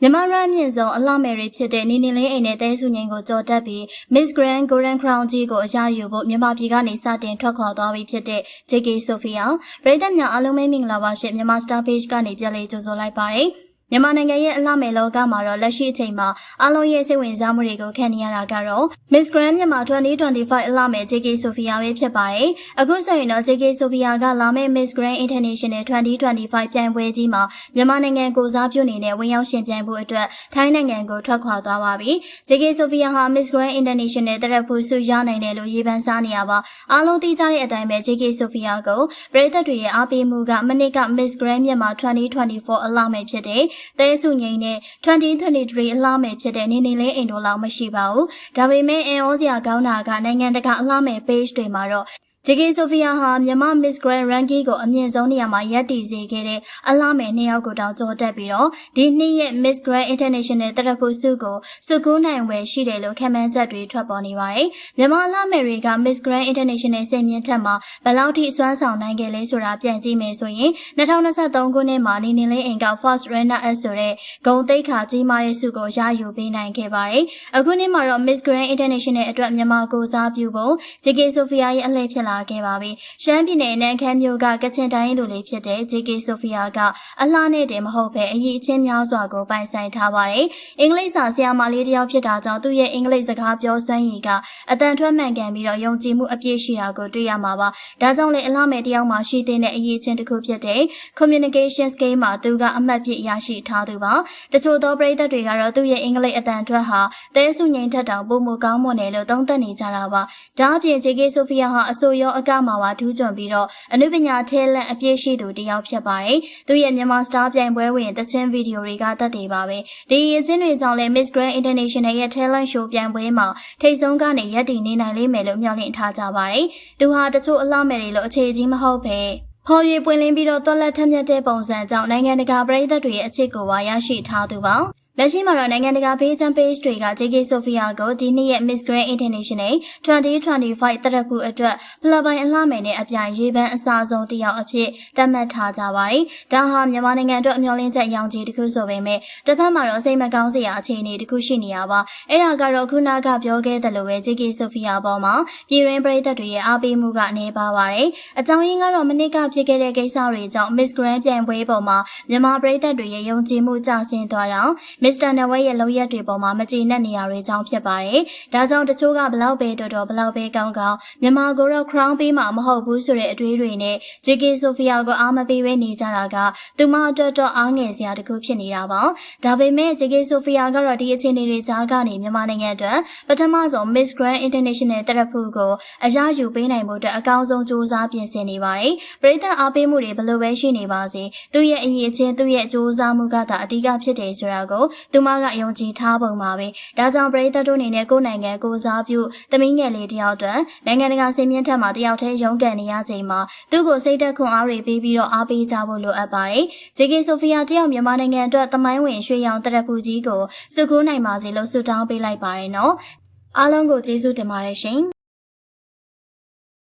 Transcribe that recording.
မြန်မာရန်မြင့်ဆုံးအလှမယ်တွေဖြစ်တဲ့နီနီလေးအိမ်နဲ့တဲစုငိန်ကိုကြော်တက်ပြီး Miss Grand Golden Crown ကြီးကိုအရယူဖို့မြန်မာပြည်ကနေစတင်ထွက်ခွာသွားပြီဖြစ်တဲ့ JK Sophia ပြည်သက်များအားလုံးပဲမင်္ဂလာပါရှင်မြန်မာ Star Page ကနေပြန်လည်ကြိုဆိုလိုက်ပါတယ် မြန်မာနိုင်ငံရဲ့အလှမယ်လောကမှာတော့လက်ရှိအချိန်မှာအားလုံးရဲ့စိတ်ဝင်စားမှုတွေကိုခံနေရတာကတော့ Miss Grand မြန်မာ2025အလှမယ် JK Sophia ပဲဖြစ်ပါတယ်။အခုဆိုရင်တော့ JK Sophia ကလာမယ့် Miss Grand International 2025ပြိုင်ပွဲကြီးမှာမြန်မာနိုင်ငံကိုစားပြုနေတဲ့ဝင်ရောက်ရှင်ပြိုင်ဖို့အတွက်ထိုင်းနိုင်ငံကိုထွက်ခွာသွားပါပြီ။ JK Sophia ဟာ Miss Grand International တရက်ဖူးဆုရနိုင်တယ်လို့ရေးပန်းစားနေရပါ။အားလုံးသိကြတဲ့အတိုင်းပဲ JK Sophia ကိုပြည်သက်တွေရဲ့အားပေးမှုကမနစ်က Miss Grand မြန်မာ2024အလှမယ်ဖြစ်တဲ့တဲစုငိန်နဲ့2023အလှမယ်ဖြစ်တဲ့နေနေလေးအိမ်တို့လောက်မရှိပါဘူး။ဒါပေမဲ့အင်အောစရာကောင်းတာကနိုင်ငံတကာအလှမယ် page တွေမှာတော့ JK Sophia ဟာမြန်မာ Miss Grand Ranking ကိုအမြင့်ဆုံးနေရာမှာရပ်တည်စေခဲ့တဲ့အလားမယ်နှစ်ယောက်ကိုတောင်ကြောတက်ပြီးတော့ဒီနှစ်ရဲ့ Miss Grand International တရဖူစုကိုစုကူးနိုင်ဝယ်ရှိတယ်လို့ခန့်မှန်းချက်တွေထွက်ပေါ်နေပါတယ်။မြန်မာအလားမယ်တွေက Miss Grand International စိတ်မြင့်ထက်မှာဘယ်လောက်ထိစွမ်းဆောင်နိုင်ခဲ့လဲဆိုတာပြန်ကြည့်မယ်ဆိုရင်2023ခုနှစ်မှာနေနေလေးအိမ်က First Runner Up ဆိုတဲ့ဂုံသိက္ခာကြီးမားတဲ့စုကိုရယူပေးနိုင်ခဲ့ပါတယ်။အခုနှစ်မှာတော့ Miss Grand International အတွက်မြန်မာကိုစားပြုဖို့ JK Sophia ရဲ့အလှည့်ဖြစ်လာခဲ့ပါပြီ။ရှမ်းပြည်နယ်နန်းခမ်းမြို့ကကချင်တိုင်းသူလေးဖြစ်တဲ့ JK Sophia ကအလှနဲ့တည်းမဟုတ်ပဲအရေးအချင်းများစွာကိုပိုင်ဆိုင်ထားပါတယ်။အင်္ဂလိပ်စာဆရာမလေးတစ်ယောက်ဖြစ်တာကြောင့်သူ့ရဲ့အင်္ဂလိပ်စကားပြောစွမ်းရည်ကအတန်ထွက်မှန်ကန်ပြီးတော့ယုံကြည်မှုအပြည့်ရှိတာကိုတွေ့ရမှာပါ။ဒါကြောင့်လေအလှမဲ့တစ်ယောက်မှရှိတဲ့အရေးချင်းတစ်ခုဖြစ်တဲ့ communication skill မှာသူကအမှတ်ပြည့်ရရှိထားသူပါ။တချို့သောပရိသတ်တွေကတော့သူ့ရဲ့အင်္ဂလိပ်အတန်ထွက်ဟာသဲဆုငိန်ထက်တောင်ပုံမကောင်းမွန်တယ်လို့သုံးသပ်နေကြတာပါ။ဒါအပြင် JK Sophia ဟာအဆိုရောအကမှာပါထူးချွန်ပြီးတော့အနုပညာထဲလန့်အပြည့်ရှိသူတစ်ယောက်ဖြစ်ပါတယ်။သူရဲ့မြန်မာစတာပြိုင်ပွဲဝင်တချင်းဗီဒီယိုတွေကတတ်သေးပါပဲ။ဒီရင်ချင်းတွေကြောင့်လည်း Miss Grand International ရဲ့ Talent Show ပြိုင်ပွဲမှာထိတ်ဆုံးကနေရပ်တည်နေနိုင်လိမ့်မယ်လို့မျှော်လင့်ထားကြပါတယ်။သူဟာတချို့အလှမယ်တွေလိုအခြေကြီးမဟုတ်ပဲဖော်ရွေပွင့်လင်းပြီးတော့တော်လက်ထက်မြက်တဲ့ပုံစံကြောင့်နိုင်ငံတကာပြည်သက်တွေရဲ့အချစ်ကိုပါရရှိထားသူပါ။ လက်ရှိမှာတော့နိုင်ငံတကာ page and page တွေက JK Sophia ကိုဒီနှစ်ရဲ့ Miss Grand International 2025တရက်ဖူအတွက်ဖလပိုင်အလှမယ်နဲ့အပြိုင်ရေးပန်းအစားဆုံးတစ်ယောက်အဖြစ်သတ်မှတ်ထားကြပါတယ်။ဒါဟာမြန်မာနိုင်ငံအတွက်အမျှော်လင့်ချက်ရောင်ကြီးတစ်ခုဆိုပေမဲ့တစ်ဖက်မှာတော့စိတ်မကောင်းစရာအခြေအနေတစ်ခုရှိနေရပါ။အဲ့ဒါကတော့ခုနကပြောခဲ့သလိုပဲ JK Sophia ပေါ်မှာပြည်ရင်းပရိသတ်တွေရဲ့အားပေးမှုကနေပါပါတယ်။အကြောင်းရင်းကတော့မနစ်ကဖြစ်ခဲ့တဲ့ကိစ္စတွေကြောင့် Miss Grand ပြိုင်ပွဲပေါ်မှာမြန်မာပရိသတ်တွေရဲ့ယုံကြည်မှုကျဆင်းသွားတာမစ္စတာနဝဲရဲ့လုံရက်တွေပေါ်မှာမကျေနပ်နေရတွေကြောင့်ဖြစ်ပါတယ်။ဒါကြောင့်တချို့ကဘလောက်ပဲတော်တော်ဘလောက်ပဲကောင်းကောင်းမြန်မာကိုတော့ crown ပေးမှာမဟုတ်ဘူးဆိုတဲ့အတွေးတွေနဲ့ JK Sophia ကိုအားမပေးဘဲနေကြတာကသူမအတွက်တော့အားငယ်စရာတခုဖြစ်နေတာပါ။ဒါပေမဲ့ JK Sophia ကတော့ဒီအခြေအနေတွေကြားကနေမြန်မာနိုင်ငံအတွက်ပထမဆုံး Miss Grand International တရဖူကိုအရယူပေးနိုင်ဖို့အတွက်အကောင်းဆုံးစူးစမ်းပြင်ဆင်နေပါတယ်။ပြည်သက်အားပေးမှုတွေဘလို့ပဲရှိနေပါစေ။သူ့ရဲ့အရေးအချင်းသူ့ရဲ့စူးစမ်းမှုကသာအဓိကဖြစ်တယ်ဆိုတာကိုသူမကယုံကြည်ထားပုံပါပဲ။ဒါကြောင့်ပရိသတ်တို့အနေနဲ့ကိုယ်နိုင်ငံကိုစားပြုသမီးငယ်လေးတယောက်အတွက်နိုင်ငံတကာစင်မြင့်ထက်မှာတယောက်တည်းရုန်းကန်နေရချိန်မှာသူ့ကိုစိတ်သက်ခွန်အားတွေပေးပြီးတော့အားပေးကြဖို့လိုအပ်ပါတယ်။ JK Sophia တယောက်မြန်မာနိုင်ငံအတွက်သမိုင်းဝင်ရွှေရောင်တရက်ပူကြီးကိုစုကူးနိုင်ပါစေလို့ဆုတောင်းပေးလိုက်ပါတယ်နော်။အားလုံးကိုကျေးဇူးတင်ပါတယ်ရှင်။